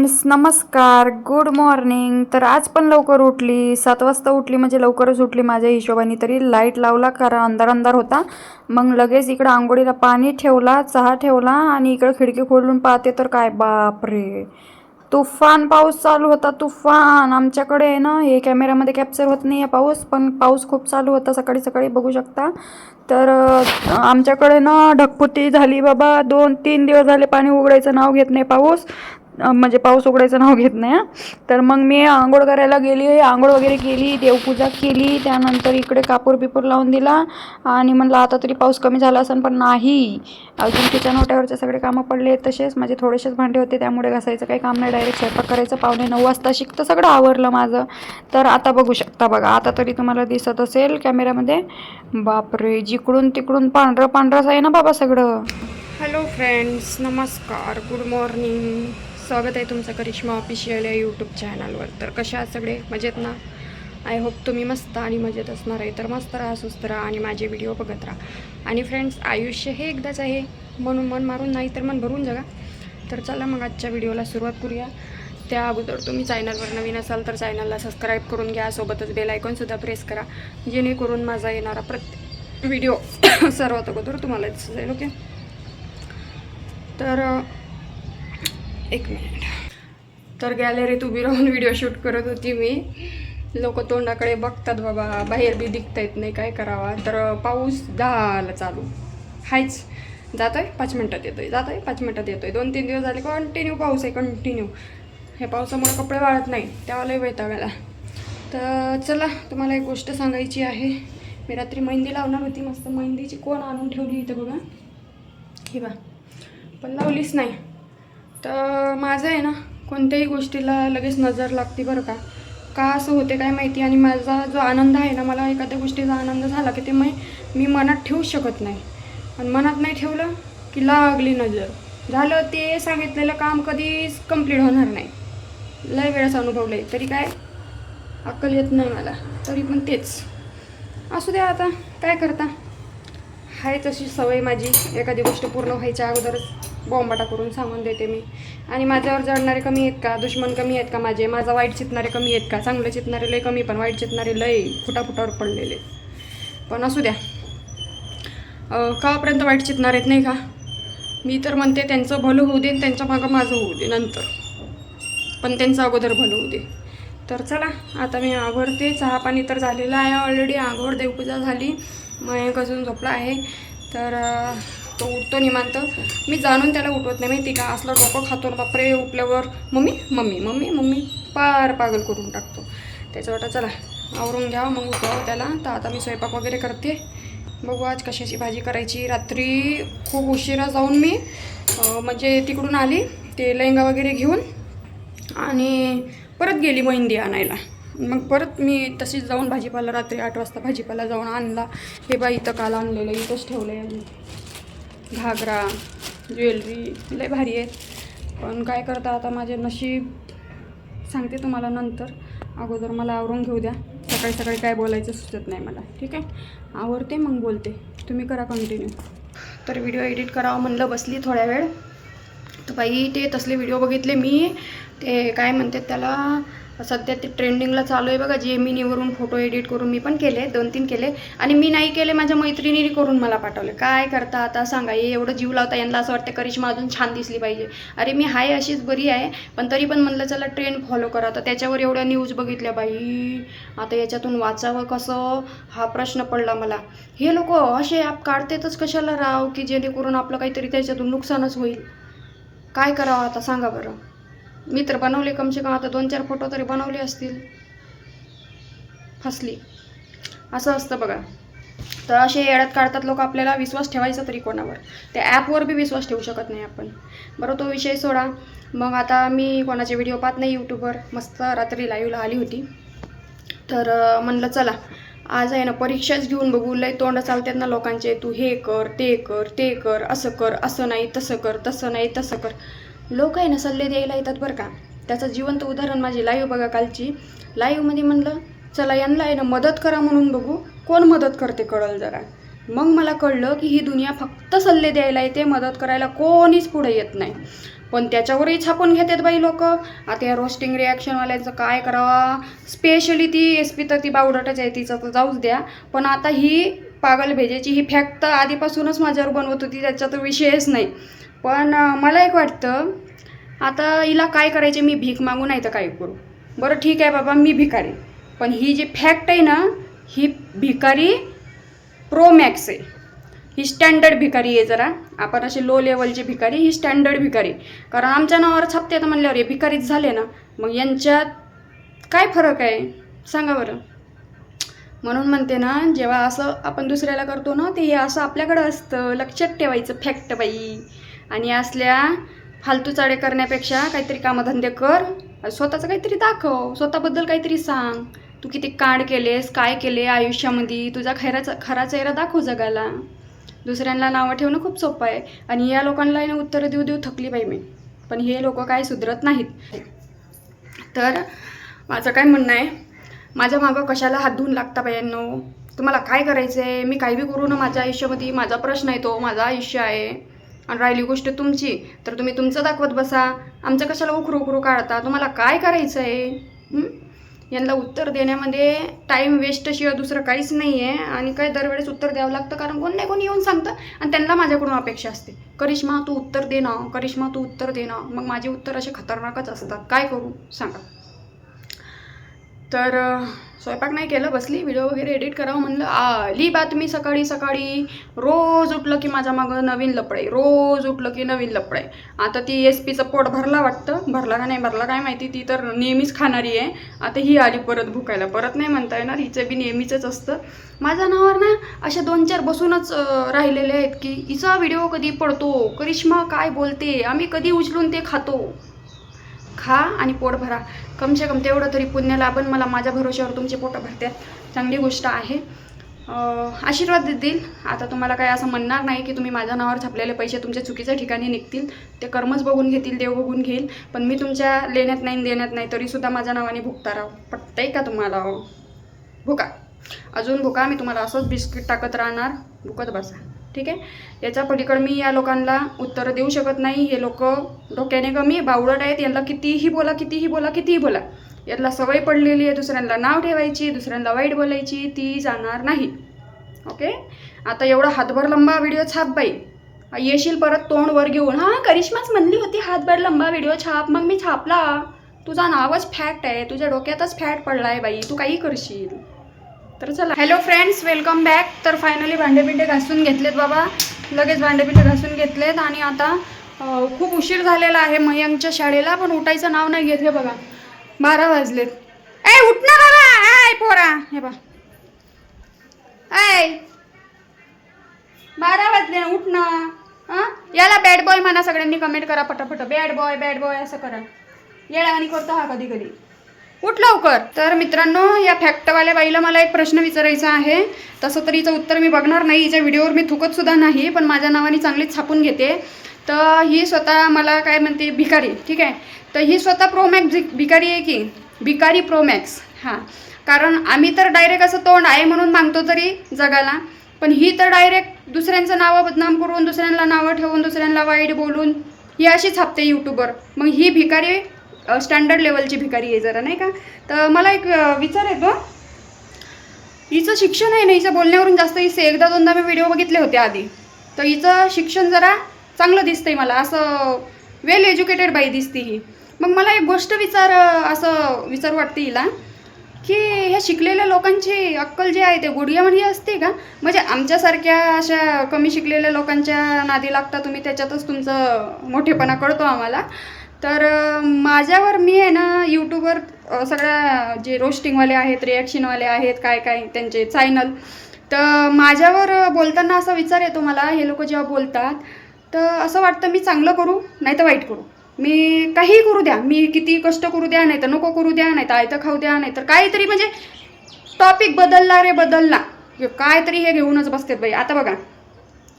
Friends नमस्कार good morning तर आज पण लवकर उठली. सात वाजता उठली म्हणजे लवकरच उठली माझ्या हिशोबाने तरी. लाइट लावला कारण अंधार अंधार होता. मग लगेच इकडं आंघोळीला पाणी ठेवला चहा ठेवला आणि इकडं खिडकी खोलून पाहते तर काय बापरे. तुफान पाऊस चालू होता तुफान. आमच्याकडे आहे ना हे कॅमेऱ्यामध्ये कॅप्चर होत नाही आहे पाऊस पण पाऊस खूप चालू होता सकाळी सकाळी बघू शकता. तर आमच्याकडे ना ढकपुती झाली बाबा. दोन तीन दिवस झाले पाणी उघडायचं नाव घेत नाही पाऊस. म्हणजे पाऊस उघडायचं नाव घेत नाही तर मग मी आंघोळ करायला गेली आंघोळ वगैरे केली देवपूजा केली त्यानंतर इकडे कापूर बिपूर लावून दिला आणि म्हणलं आता तरी पाऊस कमी झाला असेल पण नाही. अजून किचन ओट्यावरचे सगळे कामं पडले तसेच माझे थोडेसेच भांडे होते त्यामुळे घासायचं काही काम नाही डायरेक्ट स्वयंपाक करायचं. पावणे नऊ वाजता शिकतं सगळं आवरलं माझं. तर आता बघू शकता बघा आता तरी तुम्हाला दिसत असेल कॅमेऱ्यामध्ये. बापरे जिकडून तिकडून पांढरं पांढरंच आहे ना बाबा सगळं. हॅलो फ्रेंड्स नमस्कार गुड मॉर्निंग स्वागत आहे तुमचं करिश्मा ऑफिशियल या यूट्यूब चॅनलवर तर कशा आहात सगळे? मजेत ना? आय होप तुम्ही मस्त आणि मजेत असणार आहे. तर मस्त राहा सुस्त राहा आणि माझे व्हिडिओ बघत राहा. आणि फ्रेंड्स आयुष्य हे एकदाच आहे. म्हणून मन मारून नाही तर मन भरून जगा. तर चला मग आजच्या व्हिडिओला सुरुवात करूया. त्या अगोदर तुम्ही चॅनलवर नवीन असाल तर चॅनलला सबस्क्राईब करून घ्या. सोबतच बेल आयकॉनसुद्धा प्रेस करा. जेणेकरून माझा येणारा प्रत्येक व्हिडिओ सर्वात अगोदर तुम्हाला दिसत जाईल ओके तर एक मिनिट तर गॅलरीत उभी राहून व्हिडिओ शूट करत होती मी. लोक तोंडाकडे बघतात बाबा बाहेर बी दिखता येत नाही काय करावा. तर पाऊस झाला चालू. हायच. जातोय? पाच मिनटात येतोय. जातोय? पाच मिनटात येतोय. दोन तीन दिवस झाले कंटिन्यू पाऊस आहे कंटिन्यू हे पावसामुळे कपडे वाळत नाही. त्याला वैतागायला तर चला तुम्हाला एक गोष्ट सांगायची आहे. मी रात्री मेहंदी लावणार होती. मस्त मेहंदीची कोण आणून ठेवली इथं बघा. हे बा पण लावलीच नाही. तर माझं आहे ना कोणत्याही गोष्टीला लगेच नजर लागते बरं का. का असं होते काय माहिती? आणि माझा जो आनंद आहे ना मला एखाद्या गोष्टीचा आनंद झाला की ते मी मी मनात ठेवू शकत नाही. आणि मनात नाही ठेवलं की लागली नजर. झालं ते सांगितलेलं काम कधीच कंप्लीट होणार नाही. लय वेळेस अनुभवलं आहे तरी काय अक्कल येत नाही मला. तरी पण तेच. असू द्या आता काय करता? आहे तशी सवय माझी एखादी गोष्ट पूर्ण व्हायच्या अगोदरच. बॉम्बाटा करून सांगून देते मी. आणि माझ्यावर जडणारे कमी आहेत का? दुश्मन कमी आहेत का माझे? माझा वाईट चितणारे कमी आहेत का? चांगलं चितणारे लय कमी पण वाईट चितणारे लय फुटाफुटावर पडलेले. पण असू द्या. कापर्यंत वाईट चितणार आहेत नाही का? मी तर म्हणते त्यांचं भलं होऊ दे आणि त्यांच्या मागं माझं होऊ दे नंतर. पण त्यांचं अगोदर भलं होऊ दे. तर चला आता मी आवरते चहा पाणी तर झालेलं आहे ऑलरेडी आघोर देवपूजा झाली. मग एक अजून झोपला आहे. तर तो उठतो निमांत मी जाणून त्याला उठवत नाही माहिती का? असलं डोकं खातो ना बापरे उठल्यावर मम्मी मम्मी मम्मी मम्मी पार पागल करून टाकतो. त्याचं वाटतं चला आवरून घ्या मग उठवावं हो त्याला. तर आता मी स्वयंपाक वगैरे करते. बघू आज कशाची भाजी करायची. रात्री खूप उशिरा जाऊन मी म्हणजे तिकडून आली ते लेहंगा वगैरे घेऊन आणि परत गेली मेहंदी आणायला. मग परत मी तशीच जाऊन भाजीपाला रात्री आठ वाजता भाजीपाला जाऊन आणला. हे बाई इथं काल आणलेलं इथंच ठेवलं आहे घागरा ज्वेलरी लय भारी आहेत. पण काय करता आता माझे नशीब सांगते तुम्हाला नंतर. अगोदर मला आवरून घेऊ द्या. सकाळी सकाळी काय बोलायचं सुचत नाही मला. ठीक आहे? आवरते मग बोलते. तुम्ही करा कंटिन्यू तर व्हिडिओ एडिट करावं म्हणलं बसली थोड्या वेळ. तर बाई ते तसले व्हिडिओ बघितले मी. ते काय म्हणतात त्याला सध्या ते ट्रेंडिंगला चालू आहे बघा जेमिनीवरून फोटो एडिट करून मी पण केले दोन तीन केले. आणि मी नाही केले माझ्या मैत्रिणीने करून मला पाठवले. काय करता आता सांगा हे एवढं जीव लावता यांना असं वाटतं करिश्मा अजून छान दिसली पाहिजे. अरे मी हाय अशीच बरी आहे पण तरी पण म्हणलं चला ट्रेंड फॉलो करा. तर त्याच्यावर एवढ्या न्यूज बघितल्या बाई. आता याच्यातून वाचावं कसं? हा प्रश्न पडला मला. हे लोक असे ॲप काढतेतच कशाला राव की जेणेकरून आपलं काहीतरी त्याच्यातून नुकसानच होईल. काय करावं आता? सांगा बरं. मी तर बनवले कमसे कम आता दोन चार फोटो तरी बनवले असतील. फसली असं असतं बघा. तर असे येड्यात काढतात लोक आपल्याला विश्वास ठेवायचा तरी कोणावर. त्या ॲपवर बी विश्वास ठेवू शकत नाही आपण. बरं तो विषय सोडा. मग आता मी कोणाचे व्हिडिओ पाहत नाही यूट्यूबवर. मस्त रात्री लाईव्हला आली होती. तर म्हणलं चला आज आहे ना परीक्षाच घेऊन बघू. लय तोंड चालतात ना लोकांचे. तू हे कर ते कर ते कर असं कर असं नाही तसं कर तसं नाही तसं कर. लोक आहे ना सल्ले द्यायला येतात बरं का. त्याचं जिवंत उदाहरण माझी लाईव्ह बघा कालची. लाईव्हमध्ये म्हणलं चला यांना आहे ना मदत करा म्हणून बघू. कोण मदत करते कळल जरा. मग मला कळलं की ही दुनिया फक्त सल्ले द्यायला येते मदत करायला कोणीच पुढे येत नाही. पण त्याच्यावरही छापून घेतात बाई लोक. आता या रोस्टिंग रिॲक्शनवाल्यांचं काय करावा? स्पेशली ती एस पी तर ती बावडटच आहे तिचं तर जाऊच द्या. पण आता ही पागल भेजेची ही फॅक्ट तर आधीपासूनच माझ्यावर बनवत होती त्याचा तर विषयच नाही. पण मला एक वाटतं आता हिला काय करायचे मी भीक मागू नाही तर काय करू. बरं ठीक आहे बाबा मी भिकारी. पण ही जी फॅक्ट आहे ना ही भिकारी प्रो मॅक्स आहे. ही स्टँडर्ड भिकारी आहे जरा. आपण असे लो लेवलची भिकारी ही स्टँडर्ड भिकारी. कारण आमच्या नावावर छापते तर म्हणल्यावर हे भिकारीच झाले ना. मग यांच्यात काय फरक आहे? सांगा बरं. म्हणून म्हणते ना जेव्हा असं आपण दुसऱ्याला करतो ना ते हे असं आपल्याकडं असतं. लक्षात ठेवायचं फॅक्ट बाई. आणि असल्या फालतू चाडे करण्यापेक्षा काहीतरी कामधंदे कर. स्वतःचं काहीतरी दाखव. स्वतःबद्दल काहीतरी सांग. तू किती कांड केलेस काय केले आयुष्यामध्ये? तुझा खैराचा खरा चेहरा दाखव जगाला. दुसऱ्यांना नावं ठेवणं खूप सोपं आहे. आणि या लोकांना ना उत्तरं देऊ देऊ थकली बाई मी. पण हे लोक काय सुधरत नाहीत. तर माझं काय म्हणणं आहे? माझ्या मागं कशाला हात धुवून लागता बायांनो? तुम्हाला काय करायचं आहे मी काही बी करू ना माझ्या आयुष्यामध्ये? माझा प्रश्न आहे तो. माझं आयुष्य आहे. आणि राहिली गोष्ट तुमची तर तुम्ही तुमचं दाखवत बसा. आमचं कशाला उखरू उखरू काढता? तुम्हाला काय करायचं आहे? यांना उत्तर देण्यामध्ये टाईम वेस्टशिवाय दुसरं काहीच नाही आहे आणि काय दरवेळेस उत्तर द्यावं लागतं? कारण कोण नाही कोणी येऊन सांगतं. आणि त्यांना माझ्याकडून अपेक्षा असते. करिश्मा तू उत्तर दे ना. करिश्मा तू उत्तर दे ना. मग माझे उत्तर असे खतरनाकच असतात. काय करू? सांगा. तर स्वयंपाक नाही केलं बसली व्हिडिओ वगैरे एडिट करावं म्हणलं आली बातमी सकाळी सकाळी. रोज उठलं की माझ्या मागं नवीन लपडे रोज उठलं की नवीन लपडे. आता ती एस पीचं पोट भरला वाटतं भरला का नाही भरला काय माहिती ती तर नेहमीच खाणारी आहे. आता ही आली परत भुकायला परत नाही म्हणता येणार हिचं बी नेहमीचंच असतं. माझ्या नावावर ना अशा दोन चार बसूनच राहिलेले आहेत की हिचा व्हिडिओ कधी पडतो करिश्मा काय बोलते आम्ही कधी उचलून ते खातो. खा आणि पोट भरा. कमसे कम तेवढं तरी पुण्य लाभन मला माझ्या भरोश्यावर तुमचे पोटं भरतात चांगली गोष्ट आहे. आशीर्वाद देतील. आता तुम्हाला काय असं म्हणणार नाही की तुम्ही माझ्या नावावर छापलेले पैसे तुमच्या चुकीच्या ठिकाणी निघतील. ते कर्मच बघून घेतील देव बघून घेईल. पण मी तुमच्या लेण्यात नाही देण्यात नाही तरीसुद्धा माझ्या नावाने भुकता राहो. पटतंय का तुम्हाला? भुका. अजून भुका मी तुम्हाला असंच बिस्किट टाकत राहणार. भुकत बसा. ठीक आहे? याच्या पलीकडं मी या लोकांना उत्तरं देऊ शकत नाही. हे लोक डोक्याने कमी बावळट आहेत. यांना कितीही बोला कितीही बोला कितीही बोला. यातला सवय पडलेली आहे. दुसऱ्यांना नाव ठेवायची दुसऱ्यांना वाईट बोलायची ती जाणार नाही. ओके? आता एवढा हातभर लंबा व्हिडिओ छाप बाई. येशील परत तोंड वर घेऊन. हां करिश्माच म्हणली होती हातभर लंबा व्हिडिओ छाप. मग मी छापला. तुझा नावच फॅट आहे. तुझ्या डोक्यातच फॅट पडला आहे बाई. तू काही करशील. तर चला. हॅलो फ्रेंड्स वेलकम बॅक तर फायनली भांडेपिंडे घासून घेतलेत बाबा. लगेच भांडेपिंडे घासून घेतलेत आणि आता खूप उशीर झालेला आहे मयंकच्या शाळेला पण उठायचं नाव नाही घेतले बघा. बारा वाजलेत. ए उठ ना बाबा. आय पोरा. हे बा आय बारा वाजले उठ ना. हां याला बॅड बॉय म्हणा सगळ्यांनी कमेंट करा पटापट. बॅड बॉय बॅड बॉय असं करा. येळावानी करतो हा कधी कधी उठ लवकर. तर मित्रांनो या फॅक्टवाल्या बाईला मला एक प्रश्न विचारायचा आहे. तसं तर हिचं उत्तर मी बघणार नाही हिच्या व्हिडिओवर मी थुकत सुद्धा नाही पण माझ्या नावाने चांगलीच छापून घेते. तर ही स्वतः मला काय म्हणते भिकारी ठीक आहे? तर ही स्वतः प्रोमॅक्स भिकारी आहे की? भिकारी प्रोमॅक्स हां. कारण आम्ही तर डायरेक्ट असं तोंड आहे म्हणून मागतो तरी जगाला. पण ही तर डायरेक्ट दुसऱ्यांचं नावं बदनाम करून दुसऱ्यांना नावं ठेवून दुसऱ्यांना वाईट बोलून ही अशी छापते यूट्यूबवर मग ही भिकारी स्टँडर्ड लेवलची भिकारी आहे जरा नाही का? तर मला एक विचार येतो हिचं शिक्षण आहे ना हिचं बोलण्यावरून जास्त हिचे एकदा दोनदा मी व्हिडिओ बघितले होते आधी. तर हिचं शिक्षण जरा चांगलं दिसतंय मला असं वेल एज्युकेटेड बाई दिसते ही. मग मला एक गोष्ट विचार असं विचार वाटते हिला की ह्या शिकलेल्या लोकांची अक्कल जी आहे ते गुडियामध्ये असते का? म्हणजे आमच्यासारख्या अशा कमी शिकलेल्या लोकांच्या नादी लागता तुम्ही त्याच्यातच तुमचं मोठेपणा कळतो आम्हाला. तर माझ्यावर मी आहे ना यूट्यूबवर सगळ्या जे रोस्टिंगवाले आहेत रिॲक्शनवाले आहेत काय काय त्यांचे चॅनल तर माझ्यावर बोलताना असा विचार येतो मला हे लोक जेव्हा बोलतात तर असं वाटतं मी चांगलं करू नाही तर वाईट करू. मी काही करू द्या मी किती कष्ट करू द्या नाही तर नको करू द्या नाही तर आयतं खाऊ द्या नाही तर काहीतरी म्हणजे टॉपिक बदलला रे बदलला. काहीतरी हे घेऊनच बसतात बाई. आता बघा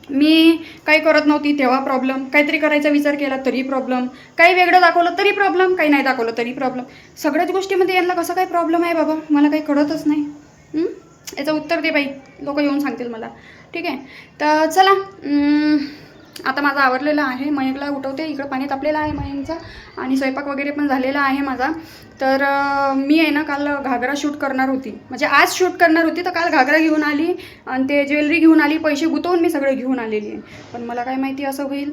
मी काही करत नव्हती तेव्हा प्रॉब्लेम काहीतरी करायचा विचार केला तरी प्रॉब्लेम काही वेगळं दाखवलं तरी प्रॉब्लेम काही नाही दाखवलं तरी प्रॉब्लेम सगळ्याच गोष्टीमध्ये यांना कसं काय प्रॉब्लेम आहे बाबा? मला काही कळतच नाही. याचं उत्तर दे बाई. लोक येऊन सांगतील मला. ठीक आहे? तर चला आता माझा आवरलेला आहे. मयंकला उठवते. इकडं पाणी तापलेलं आहे मयंकचा. आणि स्वयंपाक वगैरे पण झालेला आहे माझा. तर मी आहे ना काल घागरा शूट करणार होती. म्हणजे आज शूट करणार होती तर काल घागरा घेऊन आली. आणि ते ज्वेलरी घेऊन आली. पैसे गुंतवून मी सगळे घेऊन आलेली आहे. पण मला काय माहिती असं होईल.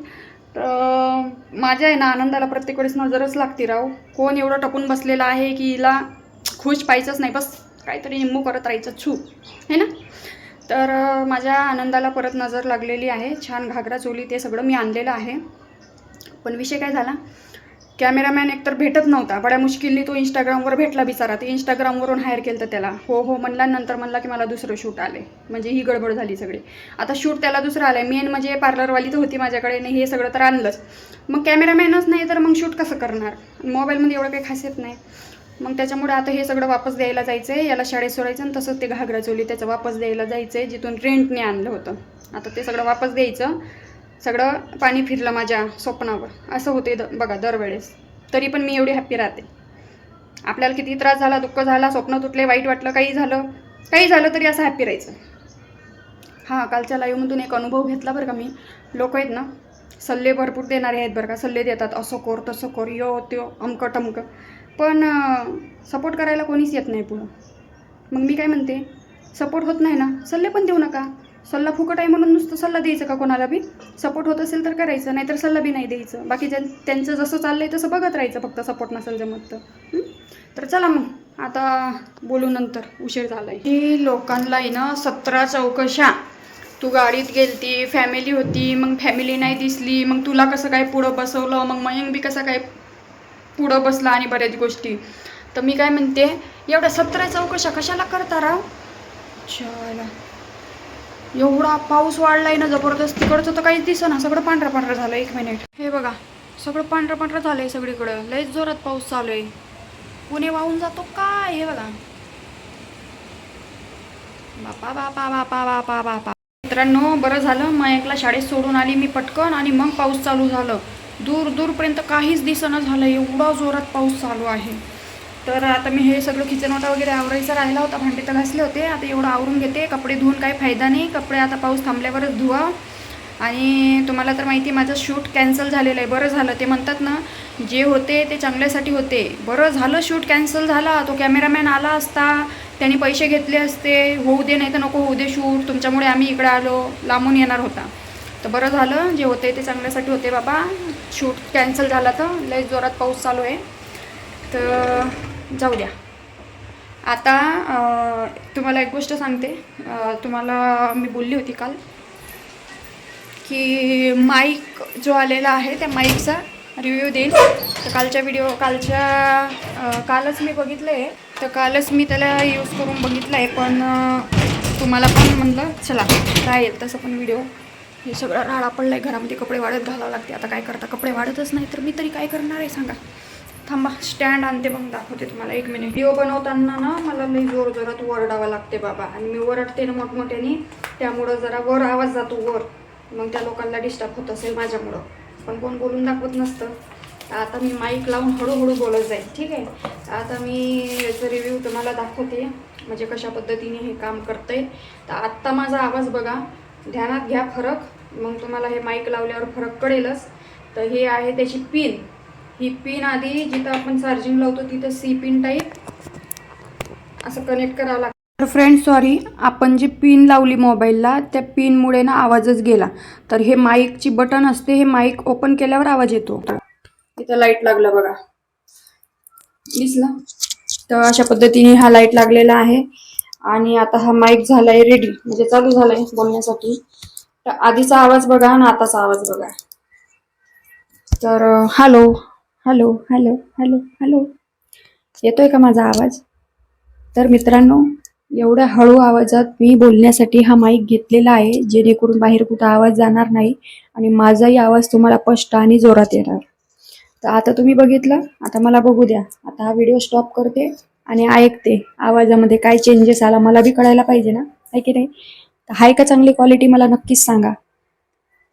तर माझ्या आहे ना आनंदाला प्रत्येक वेळेस नजरच लागते राव. कोण एवढं टपून बसलेलं आहे की हिला खुश पाहायचंच नाही. बस काहीतरी निम्मू करत राहायचं. छू. है ना? तर माझ्या आनंदाला परत नजर लागलेली आहे. छान घागरा चोली ते सगळं मी आणलेलं आहे. पण विषय काय झाला? कॅमेरामॅन एकतर भेटत नव्हता. बड्या मुश्किलनी तो इंस्टाग्रामवर भेटला बिचारा. ते इंस्टाग्रामवरून हायर केलं तर त्याला. हो हो म्हणला नंतर म्हणला की मला दुसरं शूट आले म्हणजे ही गडबड झाली सगळी. आता शूट त्याला दुसरं आलं आहे मेन म्हणजे पार्लरवाली तर होती माझ्याकडे नाही हे सगळं तर आणलंच. मग कॅमेरामॅनच नाही तर मग शूट कसं करणार? मोबाईलमध्ये एवढं काही खासियत नाही. मग त्याच्यामुळे आता हे सगळं वापस द्यायला जायचं आहे याला शाळेत सोडायचं आणि तसंच ते घागरा चोली त्याचं वापस द्यायला जायचं आहे जिथून रेंटने आणलं होतं. आता ते सगळं वापस द्यायचं. सगळं पाणी फिरलं माझ्या स्वप्नावर. असं होते द बघा दरवेळेस. तरी पण मी एवढी हॅप्पी राहते. आपल्याला किती त्रास झाला दुःख झाला स्वप्न तुटले वाईट वाटलं काही झालं. काही झालं तरी असं हॅप्पी राहायचं. हां कालच्या लाईव्हमधून एक अनुभव घेतला बरं का मी. लोक आहेत ना सल्ले भरपूर देणारे आहेत बरं का. सल्ले देतात असं कर तसं कर यो त्यो अमकं टमकं. पण सपोर्ट करायला कोणीच येत नाही पुढं. मग मी काय म्हणते? सपोर्ट होत नाही ना? सल्ले पण देऊ नका. सल्ला फुकट आहे म्हणून नुसतं सल्ला द्यायचं का कोणाला बी? सपोर्ट होत असेल तर करायचं नाहीतर सल्ला बी नाही द्यायचं. बाकी ज्यां त्यांचं जसं चाललं आहे तसं बघत राहायचं फक्त सपोर्ट नसेल जमत तर. तर चला मग. आता बोलू नंतर. उशीर झाला आहे की लोकांना आहे ना सतरा चौकशा. तू गाडीत गेलती फॅमिली होती मग फॅमिली नाही दिसली मग तुला कसं काय पुढं बसवलं मग मयंक बी कसं काय पुढं बसला आणि बऱ्याच गोष्टी. तर मी काय म्हणते एवढ्या सतरा चौकशा कशाला करता राव? चला. एवढा पाऊस वाढलाय ना जबरदस्त तिकडचं तर काहीच दिसना. सगळं पांढरं पांढरं झालं एक मिनिट हे बघा सगळं पांढरं पांढरं झालंय सगळीकडं. लयच जोरात पाऊस चालू आहे पुणे वाहून जातो काय? हे बघा. बापा बापा बापा बापा बापा. मित्रांनो बरं झालं. मयकला शाळेत सोडून आली मी पटकन आणि मग पाऊस चालू झालं. दूर दूरपर्यंत काहीच दिसणं झालं एवढा जोरात पाऊस चालू आहे. तर आता मी हे सगळं किचन वाटा वगैरे आवरायचं राहिला होता. भांडे तर घासले होते. आता एवढं आवरून घेते. कपडे धुवून काही फायदा नाही. कपडे आता पाऊस थांबल्यावरच धुवा. आणि तुम्हाला तर माहिती आहे, माझं शूट कॅन्सल झालेलं आहे. बरं झालं ते म्हणतात ना जे होते ते चांगल्यासाठी होते. बरं झालं शूट कॅन्सल झाला. तो कॅमेरामॅन आला असता. त्यांनी पैसे घेतले असते. होऊ दे नाही तर नको होऊ दे शूट. तुमच्यामुळे आम्ही इकडे आलो. लांबून येणार होता. तर बरं झालं जे होते ते चांगल्यासाठी होते बाबा. शूट कॅन्सल झाला तर लय जोरात पाऊस चालू आहे. तर जाऊ द्या. आता तुम्हाला एक गोष्ट सांगते. तुम्हाला मी बोलली होती काल की माईक जो आलेला आहे त्या माईकचा रिव्ह्यू देईल तर कालच्या व्हिडिओ कालच्या कालच मी बघितलं आहे. तर कालच मी त्याला यूज करून बघितलं आहे. पण तुम्हाला पण म्हणलं चला काय येईल तसं पण व्हिडिओ हे सगळं राडा पडला आहे घरामध्ये कपडे वाढत घालावं लागते. आता काय करता? कपडे वाढतच नाही तर मी तरी काय करणार आहे सांगा? थांबा स्टँड आणते मग दाखवते तुम्हाला. एक मिनिट व्हिडिओ बनवताना ना मला लई जोर जोरात वरडावं लागते बाबा. आणि मी वरडते ना मोठमोठ्याने. त्यामुळं जरा वर आवाज जातो वर. मग त्या लोकांना डिस्टर्ब होत असेल माझ्यामुळं. पण कोण बोलून दाखवत नसतं. आता मी माईक लावून हळूहळू बोलत जाईल ठीक आहे? आता मी याचा रिव्ह्यू तुम्हाला दाखवते. म्हणजे कशा पद्धतीने हे काम करते तर आत्ता माझा आवाज बघा. ध्यानात घ्या फरक. मग तुम्हाला हे माईक लावल्यावर फरक कळेलच. तर हे आहे त्याची पिन ही पिन आधी जिथं आपण चार्जिंग लावतो तिथं सी पिन टाईप असं कनेक्ट करावं लागतं. तर फ्रेंड सॉरी आपण जी पिन लावली मोबाईलला त्या पिनमुळे ना आवाजच गेला. तर हे माईकची बटन असते हे माईक ओपन केल्यावर आवाज येतो. तिथं लाइट लागलं बघा. दिसलं? तर अशा पद्धतीने हा लाइट लागलेला आहे. आणि आता हा माईक झालाय रेडी म्हणजे चालू झालाय बोलण्यासाठी. तर आधीचा आवाज बघा आणि आताचा आवाज बघा. तर hello hello hello hello hello येतोय का माझा आवाज? तर मित्रांनो एवढ्या हळू आवाजात मी बोलण्यासाठी हा माईक घेतलेला आहे जेणेकरून बाहेर कुठं आवाज जाणार नाही आणि माझाही आवाज तुम्हाला स्पष्ट आणि जोरात येणार. तर आता तुम्ही बघितलं आता मला बघू द्या. आता हा व्हिडिओ स्टॉप करते. आणि ऐकते. आवाजामध्ये काय चेंजेस आला मला बी कळायला पाहिजे ना? आहे की नाही? तर हाय का चांगली क्वालिटी मला नक्कीच सांगा.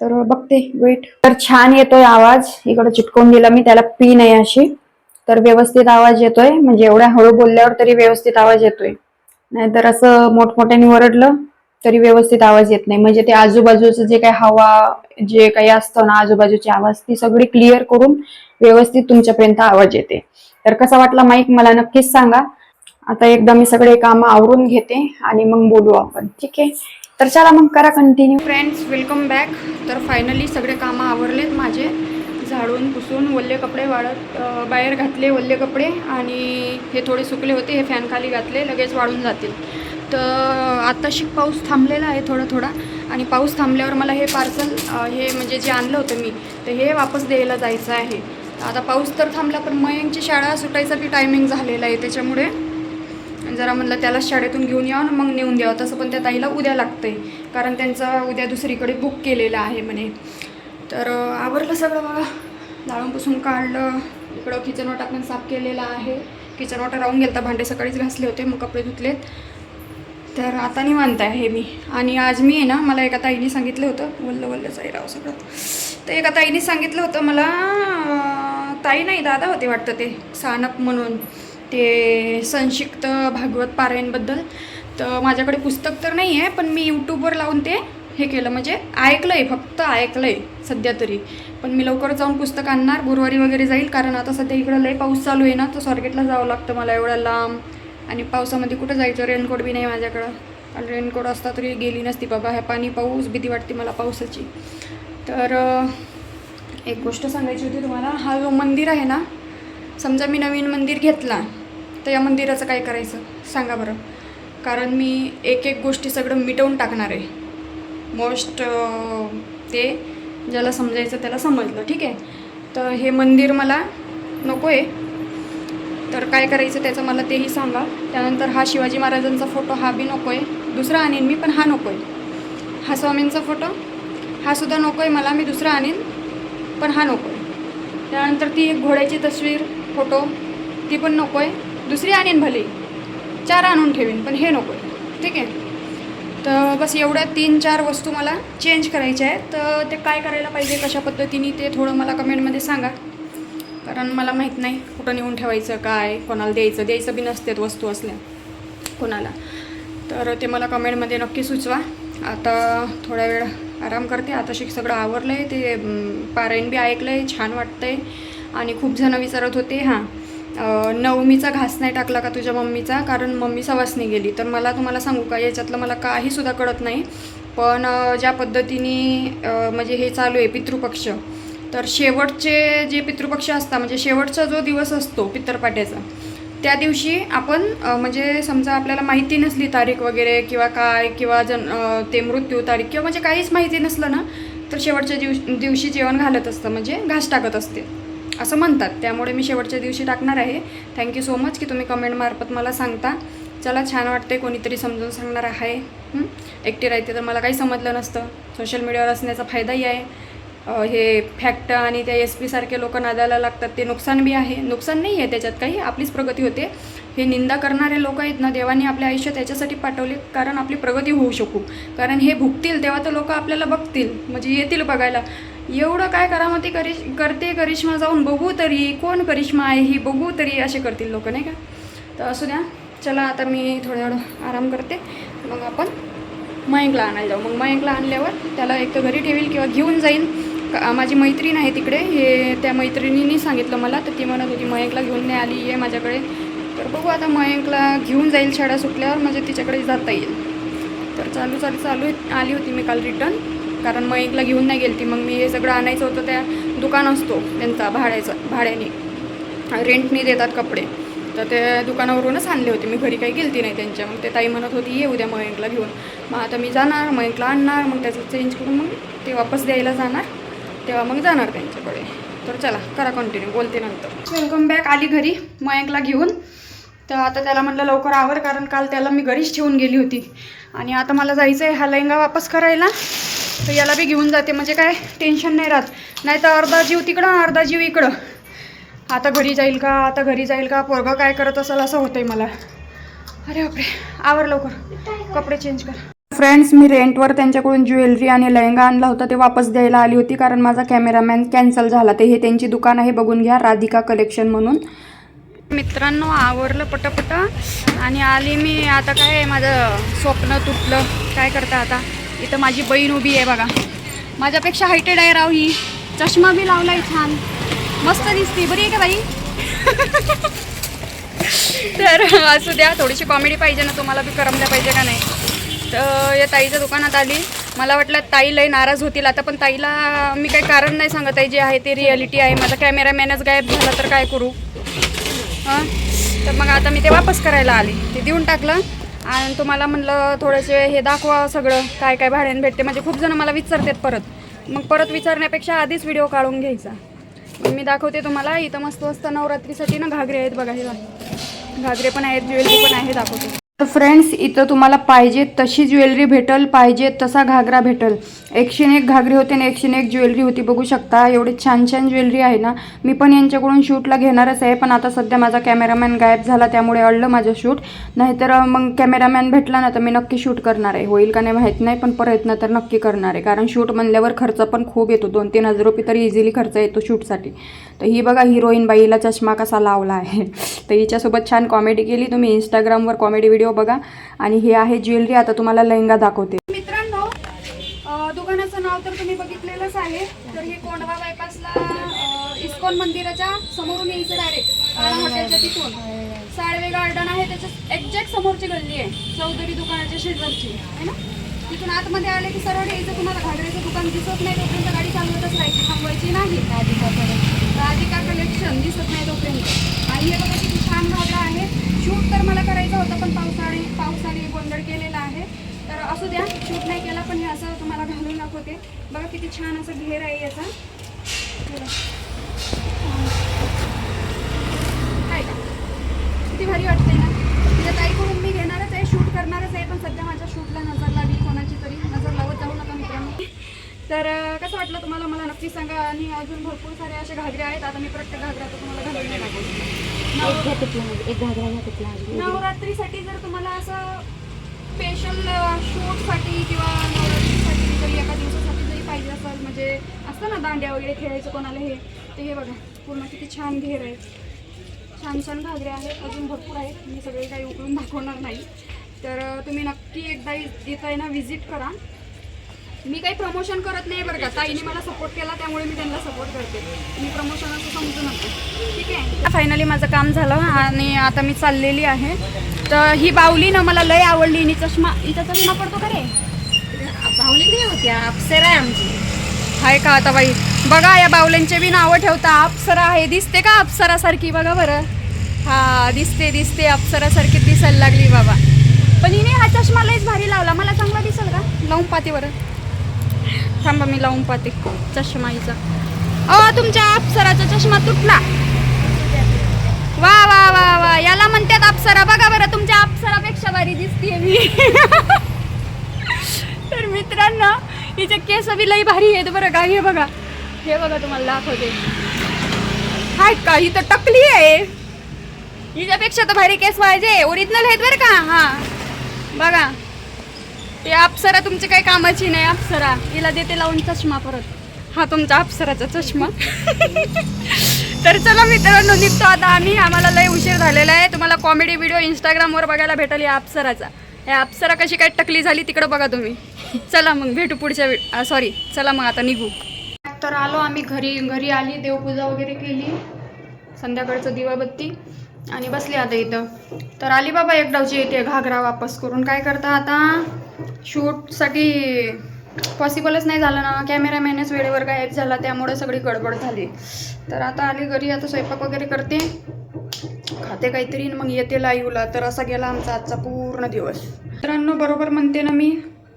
तर बघते वेट तर छान येतोय आवाज. इकडे चिटकवून दिला मी त्याला पिन आहे अशी. तर व्यवस्थित आवाज येतोय. म्हणजे एवढ्या हळू बोलल्यावर तरी व्यवस्थित आवाज येतोय. नाहीतर असं मोठमोठ्याने ओरडलं तरी व्यवस्थित आवाज येत नाही. म्हणजे ते आजूबाजूचं जे काही हवा जे काही असतं ना आजूबाजूची आवाज ती सगळी क्लिअर करून व्यवस्थित तुमच्यापर्यंत आवाज येते. तर कसा वाटला माईक मला नक्कीच सांगा. आता एकदा मी सगळे कामं आवरून घेते आणि मग बोलू आपण. ठीक आहे? तर चला मग करा कंटिन्यू फ्रेंड्स वेलकम बॅक तर फायनली सगळे कामं आवरलेत माझे. झाडून पुसून वल्ले कपडे वाळत बाहेर घातले वल्ले कपडे आणि हे थोडे सुकले होते हे फॅन खाली घातले लगेच वाळून जातील. तर आत्ताशी पाऊस थांबलेला आहे थोडा थोडा आणि पाऊस थांबल्यावर मला हे पार्सल हे म्हणजे जे आणलं होतं मी तर हे वापस द्यायला जायचं आहे. आता पाऊस तर थांबला पण मयंकची शाळा सुटायचा बी टायमिंग झालेला आहे त्याच्यामुळे. जरा म्हणलं त्याला शाळेतून घेऊन यावं मग नेऊन द्यावं. तसं पण त्या ताईला उद्या लागतंय कारण त्यांचा उद्या दुसरीकडे बुक केलेला आहे म्हणे. तर आवडलं आवरलं सगळं बघा जाळून काढलं इकडं किचन वाटा पण साफ केलेला आहे. किचन वाटा राहून गेलता भांडे सकाळीच घासले होते मग कपडे धुतलेत. तर आता निवांत आहे मी. आणि आज मी आहे ना मला एका ताईने सांगितलं होतं. वल्ल वल्ल राव सगळं. तर एका ताईने सांगितलं होतं मला ताई नाही दादा होते वाटतं ते सानप म्हणून. ते संक्षिप्त भागवत पारायणबद्दल. तर माझ्याकडे पुस्तक तर नाही आहे पण मी यूट्यूबवर लावून ते हे केलं. म्हणजे ऐकलं आहे फक्त ऐकलं आहे सध्या तरी. पण मी लवकर जाऊन पुस्तक आणणार गुरुवारी वगैरे जाईल. कारण आता सध्या इकडं लय पाऊस चालू आहे ना तर स्वारगेटला जावं लागतं मला एवढ्या लांब. आणि पावसामध्ये कुठं जायचं? रेनकोट बी नाही माझ्याकडं. आणि रेनकोट असता तरी गेली नसती बाबा. ह्या पाणी पाऊस भीती वाटते मला पावसाची. तर एक गोष्ट सांगायची होती तुम्हाला. हा जो मंदिर आहे ना समजा मी नवीन मंदिर घेतला तर या मंदिराचं काय करायचं? सांगा बरं. कारण मी एक एक गोष्टी सगळं मिटवून टाकणार आहे. मोस्ट ते ज्याला समजायचं त्याला समजलं. ठीक आहे? तर हे मंदिर मला नको आहे तर काय करायचं त्याचं मला तेही सांगा. त्यानंतर हा शिवाजी महाराजांचा फोटो हा बी नको आहे दुसरा आणीन मी पण हा नको आहे हा स्वामींचा फोटो. हा सुद्धा नको आहे मला मी दुसरा आणीन पण हा नको आहे त्यानंतर ती एक घोड्याची तस्वीर फोटो ती पण नको आहे दुसरी आणीन भले. चार आणून ठेवीन पण हे नको आहे ठीक आहे? तर बस एवढ्या तीन चार वस्तू मला चेंज करायच्या आहेत. तर ते काय करायला पाहिजे कशा पद्धतीने ते थोडं मला कमेंटमध्ये सांगा. कारण मला माहीत नाही कुठं नेऊन ठेवायचं काय कोणाला द्यायचं. द्यायचं बी नसतात वस्तू असल्या कोणाला. तर ते मला कमेंटमध्ये नक्की सुचवा. आता थोडा वेळ आराम करते. आता शिक सगळं आवरलं आहे ते पारायण बी ऐकलं आहे छान वाटतं आहे आणि खूप जणं विचारत होते हां नवमीचा घास नाही टाकला का तुझ्या मम्मीचा? कारण मम्मी सवासनी गेली. तर मला तुम्हाला सांगू का याच्यातलं मला काहीसुद्धा कळत नाही. पण ज्या पद्धतीने म्हणजे हे चालू आहे पितृपक्ष तर शेवटचे जे पितृपक्ष असतात म्हणजे शेवटचा जो दिवस असतो पितरपाट्याचा त्या दिवशी आपण म्हणजे समजा आपल्याला माहिती नसली तारीख वगैरे किंवा काय किंवा जन ते मृत्यू तारीख किंवा म्हणजे काहीच माहिती नसलं ना तर शेवटच्या दिवशी दिवशी जेवण घालत असतं म्हणजे घास टाकत असते असं म्हणतात. त्यामुळे मी शेवटच्या दिवशी टाकणार आहे. थँक्यू सो मच की तुम्ही कमेंटमार्फत मला सांगता. चला छान वाटते कोणीतरी समजून सांगणार आहे. एकटी राहते तर मला काही समजलं नसतं. सोशल मीडियावर असण्याचा फायदाही आहे. हे फॅक्ट आणि त्या एस पीसारखे लोक नादायला लागतात ते नुकसान बी आहे. नुकसान नाही आहे त्याच्यात काही आपलीच प्रगती होते. हे निंदा करणारे लोक आहेत ना देवाने आपले आयुष्य त्याच्यासाठी पाठवले कारण आपली प्रगती होऊ शकू. कारण हे भुगतील तेव्हा तर लोक आपल्याला बघतील. म्हणजे येतील बघायला. एवढं काय करामती करिश करते करिश्मा जाऊन बघू तरी कोण करिश्मा आहे ही बघू तरी असे करतील लोक नाही का? तर असू द्या. चला आता मी थोडं आराम करते. मग आपण मयंकला आणायला जाऊ. मग मयंकला आणल्यावर त्याला एक तर घरी ठेवील किंवा घेऊन जाईल माझी मैत्रीण आहे तिकडे. हे त्या मैत्रिणींनी सांगितलं मला तर ती म्हणत होती मयंकला घेऊन नाही आली आहे माझ्याकडे. तर बघू आता मयंकला घेऊन जाईल शाळा सुटल्यावर म्हणजे तिच्याकडे जाता येईल. तर चालू चालू चालू आली होती मी काल रिटर्न कारण मयंकला घेऊन नाही गेली ती मग मी हे सगळं आणायचं होतं त्या दुकान असतो त्यांचा भाड्याचा भाड्याने. रेंटने देतात कपडे. तर ते दुकानावरूनच आणले होते. मी घरी काही गेलती नाही त्यांच्या. मग ते ताई म्हणत होती ये उद्या मयंकला घेऊन. मग आता मी जाणार मयंकला आणणार मग त्याचं चेंज करून मग ते वापस द्यायला जाणार. तेव्हा मग जाणार त्यांच्याकडे. तर चला करा कंटिन्यू बोलते नंतर. वेलकम बॅक आली घरी मयंकला घेऊन. तर आता त्याला म्हटलं लवकर आवर कारण काल त्याला मी घरीच ठेवून गेली होती. आणि आता मला जायचं आहे हा लेहंगा वापस करायला. तर याला बी घेऊन जाते. म्हणजे काय टेन्शन नाही राहत. नाही तर अर्धा जीव तिकडं अर्धा जीव इकडं. आता घरी जाईल का आता घरी जाईल का पोरगा काय करत असेल असं होतंय मला. अरे बापरे. आवर लवकर. कपडे चेंज कर. फ्रेंड्स मी रेंटवर त्यांच्याकडून ज्वेलरी आणि लेहंगा आणला होता ते वापस द्यायला आली होती कारण माझा कॅमेरामॅन कॅन्सल झाला. ते हे त्यांची दुकान आहे बघून घ्या राधिका कलेक्शन म्हणून. मित्रांनो आवरलं पटपट आणि आली मी. आता काय माझं स्वप्न तुटलं. काय करता आता? इथं माझी बहीण उभी आहे बघा. माझ्यापेक्षा हायटेड आहे राव ही. चष्मा बी लावलाय छान. मस्त दिसते. बरी आहे का बाई? तर असू द्या थोडीशी कॉमेडी पाहिजे ना तुम्हाला बी करमल्या पाहिजे का नाही? या ताईच्या दुकानात आली. मला वाटलं ताई लय नाराज होतील आता पण ताईला मी काही कारण नाही सांगत आहे जे आहे ते रिॲलिटी आहे. माझा कॅमेरामॅनच गायब झाला तर काय करू? हां तर मग आता मी ते वापस करायला आली. ते देऊन टाकलं आणि तुम्हाला म्हणलं थोडेसे हे दाखवा सगळं काय काय भाड्याने भेटते. म्हणजे खूप जण मला विचारतात परत. मग परत विचारण्यापेक्षा आधीच व्हिडिओ काढून घ्यायचा. मग मी दाखवते तुम्हाला इथं मस्त मस्त नवरात्रीसाठी ना घागरे आहेत बघा हे घागरे पण आहेत ज्वेलरी पण आहे दाखवते. तर फ्रेंड्स इथं तुम्हाला पाहिजे तशी ज्वेलरी भेटल पाहिजे तसा घागरा भेटल. एकशे एक घागरी होते आणि एकशे एक ज्वेलरी होती बघू शकता. एवढी छान छान ज्वेलरी आहे ना. मी पण यांच्याकडून शूटला घेणारच आहे पण आता सध्या माझा कॅमेरामॅन गायब झाला त्यामुळे अडलं माझं शूट नाहीतर मग कॅमेरामॅन भेटला ना तर मी नक्की शूट करणार आहे. होईल का नाही माहीत नाही पण प्रयत्न तर नक्की करणार आहे. कारण शूट म्हणल्यावर खर्च पण खूप येतो. दोन तीन हजार रुपये तरी इझिली खर्च येतो शूटसाठी तर ही बघा हिरोईन बाईला चष्मा कसा लावला आहे. तर हिच्यासोबत छान कॉमेडी केली तुम्ही. इंस्टाग्रामवर कॉमेडी व्हिडिओ बघा. आणि हे आहे ज्वेलरी आता तुम्हाला लेहंगा दाखवते. मित्रांनो दुकानाचं नाव तर तुम्ही बघितलेलंच आहे. तर हे कोंडवा बायपासला इस्कॉन मंदिराच्या समोरून यायचं डायरेक्ट तिथून. साळवे गार्डन आहे त्याच्या एक्झॅक्ट समोरची गल्ली आहे. चौधरी दुकानाच्या शेजारची. आहे ना? तिथून आतमध्ये आले की सरळ यायचं तुम्हाला घागऱ्याचं दुकान दिसत नाही तोपर्यंत गाडी चालवतच राहायची. थांबवायची नाही. राधिका कलेक्शन दिसत नाही तोपर्यंत. आणि हे बघा किती छान घागरा आहे शूट तर मला करायचं होतं पण पावसाळी पावसाने गोंधळ केलेला आहे. तर असू द्या शूट नाही केला पण हे असं तुम्हाला घालून दाखवते. बघा किती छान असं घेर आहे याचा. काय का? किती भारी वाटते ना? तिच्या ताईकडून मी घेणारच आहे शूट करणारच आहे पण सध्या माझ्या शूटला नजर लागली कोणाची तरी. नजर लावत जाऊ नका मित्रांनो. तर कसं वाटलं तुम्हाला? मला नक्की सांगा. आणि अजून भरपूर सारे असे घागरे आहेत. आता मी प्रत्येक घागऱ्याचं तुम्हाला घालून नाही दाखवते. एक घागरा घ्या तिथला म्हणजे, म्हणजे. नवरात्रीसाठी जर तुम्हाला असं स्पेशल शूटसाठी किंवा नवरात्रीसाठी जरी एका दिवसासाठी जरी पाहिजे असेल म्हणजे असतं ना दांड्या वगैरे खेळायचं कोणाला हे ते हे बघा. पूर्ण किती छान घेर आहे. छान छान घागरे आहेत अजून भरपूर आहेत. मी सगळे काही उकळून दाखवणार नाही. तर तुम्ही नक्की एकदा इ- इथं आहे ना व्हिजिट करा. मी काही प्रमोशन करत नाही बरं का. ताईने मला सपोर्ट केला त्यामुळे मी त्यांना सपोर्ट करते. मी प्रमोशन असं समजू नका. ठीक आहे? फायनली माझं काम झालं आणि आता मी चाललेली आहे. तर ही बावली ना मला लय आवडली. आणि चष्मा हिचा चष्मा पडतो का रे? बाहुली नाही होत्या अप्सरा आहे आमची. आहे का आता बाई? बघा या बावल्यांचे बी नावं ठेवता. अप्सरा आहे. दिसते का अप्सरासारखी? बघा बरं. हा दिसते दिसते. अप्सरासारखी दिसायला लागली बाबा. पण हिने हा चष्मा लयच भारी लावला. मला चांगला दिसेल का? लावून पाते बरं. थांबा मी लावून पाहते. चष्मा हिचा अ तुमच्या अप्सराचा चष्मा तुटला. वा वा वा वा. याला म्हणतात अप्सरा. बघा बरं तुमच्या अप्सरापेक्षा भारी दिसतीये मी. तर मित्रांनो हिचे केस बी लई भारी आहेत बरं. का हे बघा. हे बघा तुम्हाला दाखवते. हाय का? ही तर टकली आहे हिच्यापेक्षा तर भारी केस पाहिजे. ओरिजिनल आहेत बरं का? हा. बघा. ते अप्सरा तुमची काही कामाची नाही अप्सरा. हिला देते लावून चष्मा परत. हा तुमचा अप्सराचा चष्मा. तर चला मित्रांनो निघतो आता आम्ही. आम्हाला लय उशीर झालेला आहे. तुम्हाला कॉमेडी व्हिडिओ इंस्टाग्रामवर बघायला भेटेल या अप्सराचा. या अप्सरा कशी काय टकली झाली तिकडं बघा तुम्ही. चला मग भेटू पुढच्या सॉरी चला मग आता निघू. तर आलो आम्ही घरी. घरी आली देवपूजा वगैरे केली. संध्याकाळचं दिवाबत्ती. आणि बसली आता इथं. तर आली बाबा एक डावची येते घागरा वापस करून. काय करता आता? शूटसाठी पॉसिबलच नाही झालं ना. कॅमेरामॅनच वेळेवर गायब झाला त्यामुळे सगळी गडबड झाली. तर आता आली घरी आता स्वयंपाक वगैरे करते. खाते काहीतरी मग येते लाईवला. तर असा गेला आमचा आजचा पूर्ण दिवस. मित्रांनो बरोबर म्हणते ना मी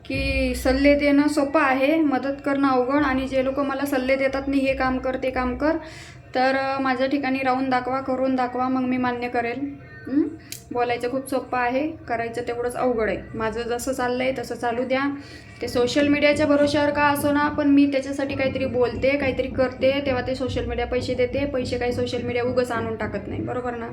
की सल्ले देणं सोपं आहे. मदत करणं अवघड आणि जे लोक मला सल्ले देतात नाही हे काम कर ते काम कर. तर माझ्या ठिकाणी राहून दाखवा करून दाखवा मग मी मान्य करेल. बोलायचं खूप सोपं आहे करायचं तेवढंच अवघड आहे. माझं जसं चाललं आहे तसं चालू द्या. ते सोशल मीडियाच्या भरोश्यावर का असो ना पण मी त्याच्यासाठी काहीतरी बोलते काहीतरी करते तेव्हा ते सोशल मीडिया पैसे देते. पैसे काही सोशल मीडिया उगच आणून टाकत नाही. बरोबर ना?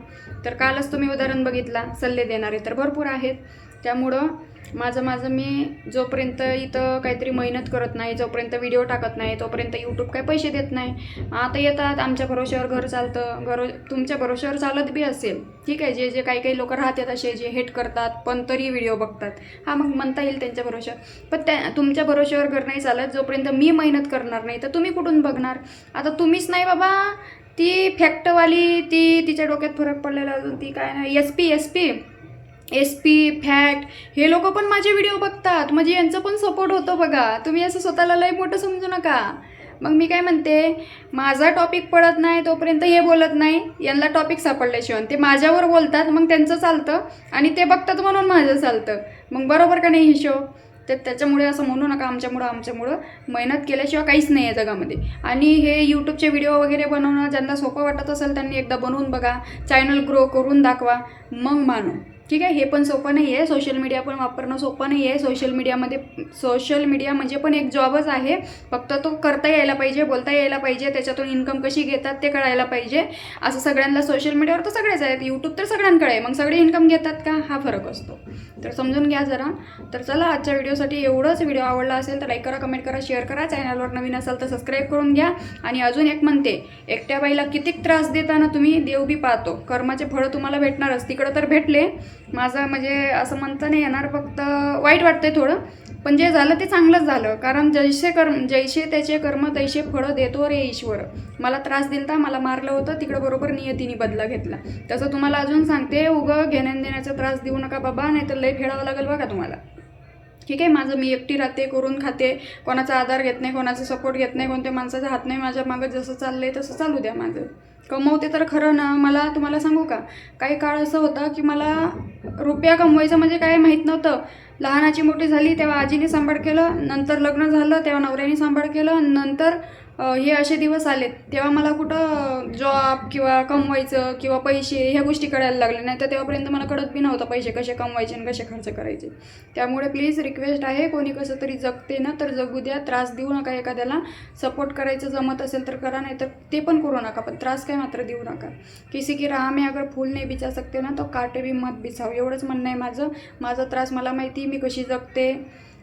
तर कालच तुम्ही उदाहरण बघितला सल्ले देणारे तर भरपूर आहेत. त्यामुळं माझं माझं मी जोपर्यंत इथं काहीतरी मेहनत करत नाही जोपर्यंत व्हिडिओ टाकत नाही तोपर्यंत यूट्यूब काय पैसे देत नाही. आता येतात आमच्या भरोश्यावर घर चालतं. घर तुमच्या भरोश्यावर चालत बी असेल. ठीक आहे जे जे काही काही लोक राहतात असे जे हेट करतात पण तरी व्हिडिओ बघतात. हा मग म्हणता येईल त्यांच्या भरोश्यावर पण त्या तुमच्या भरोश्यावर घर नाही चालत जोपर्यंत मी मेहनत करणार नाही तर तुम्ही कुठून बघणार? आता तुम्हीच नाही बाबा. ती फॅक्टवाली ती तिच्या डोक्यात फरक पडलेला अजून ती काय नाही S P S P S P fat हे लोक पण माझे व्हिडिओ बघतात. म्हणजे यांचं पण सपोर्ट होतो बघा. तुम्ही असं स्वतःला लई मोठं समजू नका. मग मी काय म्हणते माझा टॉपिक पडत नाही तोपर्यंत हे बोलत नाही. यांना टॉपिक सापडल्याशिवाय. ते माझ्यावर बोलतात मग त्यांचं चालतं. आणि ते बघतात म्हणून माझं चालतं. मग बरोबर का नाही हिशो तर त्याच्यामुळे असं म्हणू नका आमच्यामुळं आमच्यामुळं. मेहनत केल्याशिवाय काहीच नाही आहे जगामध्ये. आणि हे यूट्यूबचे व्हिडिओ वगैरे बनवणं ज्यांना सोपं वाटत असेल त्यांनी एकदा बनवून बघा. चॅनल ग्रो करून दाखवा. मग मानू. ठीक आहे हे पण सोपं नाही आहे. सोशल मीडिया पण वापरणं सोपं नाही आहे. सोशल मीडियामध्ये सोशल मीडिया म्हणजे पण एक जॉबच आहे. फक्त तो करता यायला पाहिजे बोलता यायला पाहिजे त्याच्यातून इन्कम कशी घेतात ते कळायला पाहिजे. असं सगळ्यांना सोशल मीडियावर तर सगळेच आहेत. यूट्यूब तर सगळ्यांकडे आहे. मग सगळे इन्कम घेतात का? हा फरक असतो. तर समजून घ्या जरा. तर चला आजच्या व्हिडिओसाठी एवढंच. व्हिडिओ आवडला असेल तर लाईक करा कमेंट करा शेअर करा. चॅनलवर नवीन असाल तर सबस्क्राईब करून घ्या. आणि अजून एक म्हणते एकट्या बाईला किती त्रास देताना तुम्ही देव बी पाहतो. कर्माचे फळं तुम्हाला भेटणारच. तिकडं तर भेटले. माझं म्हणजे असं म्हणता नाही येणार फक्त वाईट वाटतंय थोडं. पण जे झालं ते चांगलंच झालं. कारण जैसे कर्म जैसे त्याचे कर्म तैसे फळं देतो रे ईश्वर. मला त्रास दिलता मला मारलं होतं तिकडं बरोबर नियतीने बदला घेतला. तसं तुम्हाला अजून सांगते उगं घेण्यान देण्याचा त्रास देऊ नका बाबा नाही तर लय फेडावं लागेल बघा तुम्हाला. ठीक आहे? माझं मी एकटी राहते करून खाते. कोणाचा आधार घेत नाही कोणाचा सपोर्ट घेत नाही कोणत्या माणसाचा हात नाही माझ्या मागं. जसं चाललं आहे तसं चालू द्या माझं. कमवते तर खरं ना? मला तुम्हाला सांगू का? काही काळ असं होतं की मला रुपया कमवायचं म्हणजे काय माहीत नव्हतं. लहानाची मोठी झाली तेव्हा आजीने सांभाळ केलं नंतर लग्न झालं तेव्हा नवऱ्याने सांभाळ केलं नंतर हे असे दिवस आलेत. तेव्हा मला कुठं जॉब किंवा कमवायचं किंवा पैसे ह्या गोष्टी कळायला लागल्या नाही तर तेव्हापर्यंत मला कळत बी नव्हतं पैसे कसे कमवायचे आणि कसे खर्च करायचे. त्यामुळे प्लीज रिक्वेस्ट आहे कोणी कसं तरी जगते ना तर जगू द्या. त्रास देऊ नका एखाद्याला. सपोर्ट करायचं जमत असेल तर करा नाही तर ते पण करू नका. पण त्रास काय मात्र देऊ नका. किसी की राह मी अगर फूल नाही बिचा सकते ना तो काटे बी मत बिचाव एवढंच म्हणणं आहे माझं. माझा त्रास मला माहिती मी कशी जगते.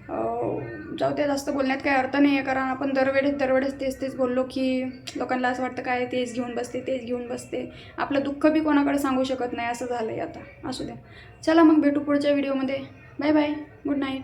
जाऊ ते जास्त बोलण्यात काही अर्थ नाही आहे कारण आपण दरवेळेस दरवेळेस तेच तेच बोललो की लोकांना असं वाटतं काय तेच घेऊन बसते तेच घेऊन बसते. आपलं दुःख बी कोणाकडे सांगू शकत नाही असं झालं आहे आता. असू द्या. चला मग भेटू पुढच्या व्हिडिओमध्ये. Bye bye. Good night